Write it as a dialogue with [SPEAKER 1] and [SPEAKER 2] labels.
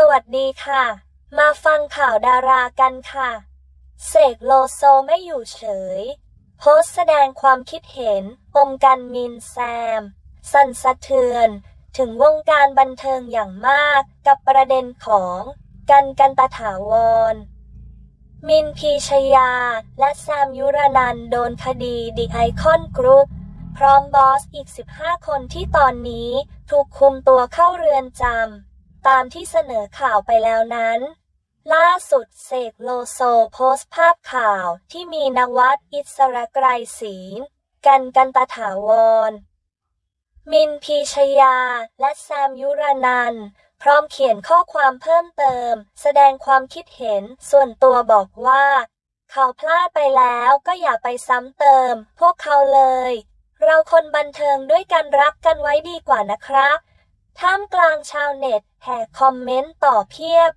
[SPEAKER 1] สวัสดีค่ะ มาฟังข่าวดารากันค่ะ เสกโลโซไม่อยู่เฉย โพสต์แสดงความคิดเห็นปมกันมินแซม สั่นสะเทือน ถึงวงการบันเทิงอย่างมากกับประเด็นของกันกันตถาวร มินพีชยา และแซมยุรนันโดนคดีดีไอคอนกรุ๊ปพร้อมบอสอีก 15 คนที่ตอนนี้ถูกคุมตัวเข้าเรือนจำ ตามที่เสนอข่าวไปแล้วนั้น ล่าสุดเสกโลโซโพสต์ภาพข่าวที่มีนวัดอิสระไกรศรีกันกันตถาวร มินพีชยา และแซมยุรนันพร้อมเขียนข้อความเพิ่มเติม แสดงความคิดเห็นส่วนตัวบอกว่า เขาพลาดไปแล้วก็อย่าไปซ้ำเติม พวกเขาเลย เราคนบันเทิงด้วยกันรักกันไว้ดีกว่านะครับ ท่ามกลางชาวเน็ตแห่คอมเมนต์ต่อเพียบ